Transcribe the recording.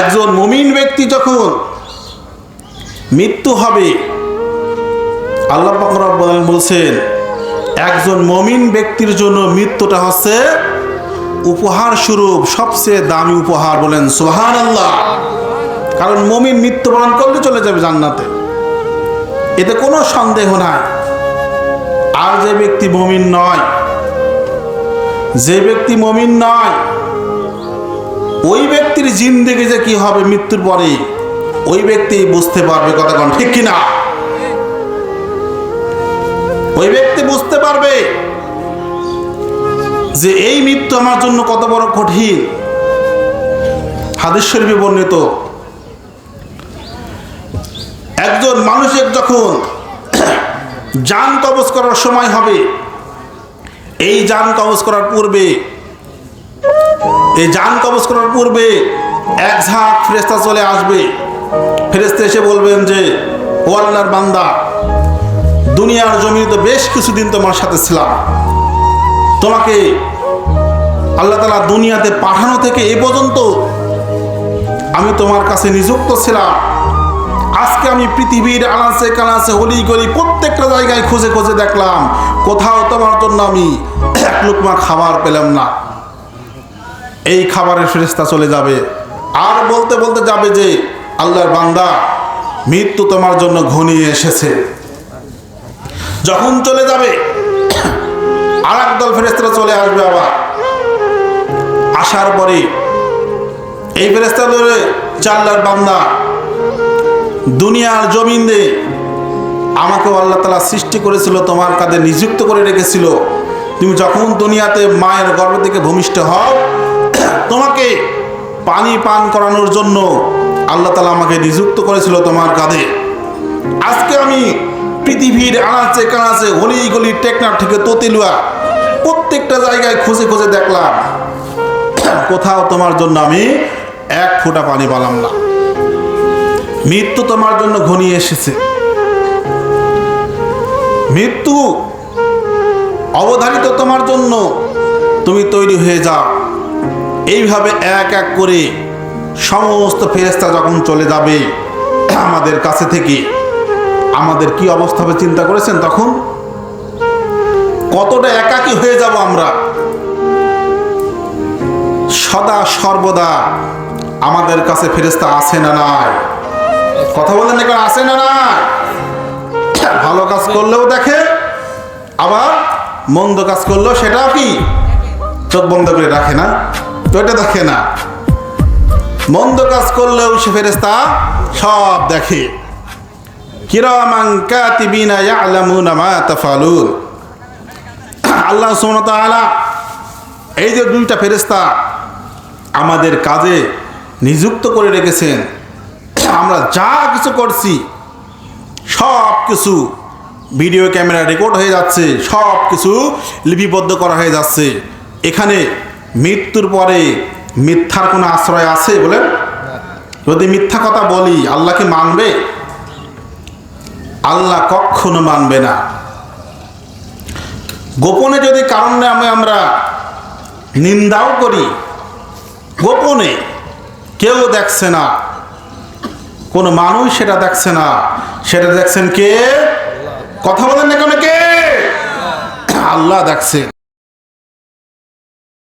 একজন মুমিন ব্যক্তি যখন মৃত্যু হবে, আল্লাহ পাক বলছেন, একজন মমিন ব্যক্তির জন্য মৃত্যুটা হচ্ছে উপহার স্বরূপ, সবচেয়ে দামি উপহার বলেন সোহান আল্লাহ কারণ মমিন মৃত্যুবরণ করলে চলে যাবে জান্নাতে। এতে কোনো সন্দেহ নাই। আর যে ব্যক্তি মমিন নয়, যে ব্যক্তি মমিন নয় ওই ব্যক্তির জিন্দেগি যে কি হবে মৃত্যুর পরে, ওই ব্যক্তি বুঝতে পারবে কতক্ষণ ঠিক কিনা? ওই ব্যক্তি বুঝতে পারবে যে এই মৃত্যু আমার জন্য কত বড় কঠিন। হাদিস শরীফে বর্ণিত, একজন মানুষের যখন যান কবজ করার সময় হবে, এই যান কবজ করার পূর্বে এই যান কবজ করার পূর্বে এক ঝাঁক ফেরেস্তা চলে আসবে। ফেরেস্তা এসে বলবেন যে, ও আল্লাহর বান্দা, দুনিয়ার জমিতে বেশ কিছুদিন তোমার সাথে ছিলাম। তোমাকে আল্লাহ তালা দুনিয়াতে পাঠানো থেকে এ পর্যন্ত আমি তোমার কাছে নিযুক্ত ছিলাম। আজকে আমি পৃথিবীর আনাচে কানাচে হলি গলি প্রত্যেকটা জায়গায় খুঁজে খুঁজে দেখলাম। কোথাও তোমার জন্য আমি এক লুকমা খাবার পেলাম না। এই খাবারের ফেরেস্তা চলে যাবে। আর বলতে বলতে যাবে যে, আল্লাহর বান্দা, মৃত্যু তোমার জন্য ঘনিয়ে এসেছে। যখন চলে যাবে আর একদল ফেরেস্তারা চলে আসবে আবার। আসার পরে, এই ফেরেস্তা ধরে চাল্লার বান্দা, দুনিয়ার জমিন দে আমাকে আল্লাহ তালা সৃষ্টি করেছিল, তোমার কাঁধে নিযুক্ত করে রেখেছিল। তুমি যখন দুনিয়াতে মায়ের গর্ভ থেকে ভূমিষ্ঠ হও তোমাকে পানি পান করানোর জন্য আল্লাহ তালা আমাকে নিযুক্ত করেছিল তোমার কাঁধে। আজকে আমি পৃথিবীর আনাচে কানাচে গলি টেকনার থেকে ততিলুয়া প্রত্যেকটা জায়গায় খুঁজে খুঁজে দেখলাম। কোথাও তোমার জন্য আমি এক ফোঁটা পানি পালাম না। মৃত্যু তোমার জন্য ঘনিয়ে এসেছে। মৃত্যু অবধারিত তোমার জন্য তুমি তৈরি হয়ে যাও। এইভাবে এক এক করে সমস্ত ফেরেস্তা যখন চলে যাবে, আমাদের কাছে থেকে আমাদের কি অবস্থা হবে চিন্তা করেছেন তখন? কতটা একাকী হয়ে যাব আমরা? সদা সর্বদা আমাদের কাছে ফেরেস্তা আছে না নাই। কথা বলেন এখন আছে না নাই। ভালো কাজ করলেও দেখে, আবার মন্দ কাজ করলেও সেটাও কি? চোখ বন্ধ করে রাখে না? তো এটা দেখে না। মন্দ কাজ করলেও সে ফেরেস্তা সব দেখে। আল্লাহ এই যে দুইটা ফেরেস্তা আমাদের কাজে নিযুক্ত করে রেখেছেন, আমরা যা কিছু করছি, সব কিছু ভিডিও ক্যামেরা রেকর্ড হয়ে যাচ্ছে, সব কিছু লিপিবদ্ধ করা হয়ে যাচ্ছে। এখানে মৃত্যুর পরে মিথ্যার কোনো আশ্রয় আছে বলেন যদি মিথ্যা কথা বলি, আল্লাহ কি মানবে? আল্লাহ কখনো মানবে না। গোপনে যদি কারণ নামে আমরা নিন্দাও করি, গোপনে কেউ দেখছে না, কোনো মানুষ সেটা দেখছে না, সেটা দেখছেন কে? কথা বলেন না কেন কে? আল্লাহ দেখছে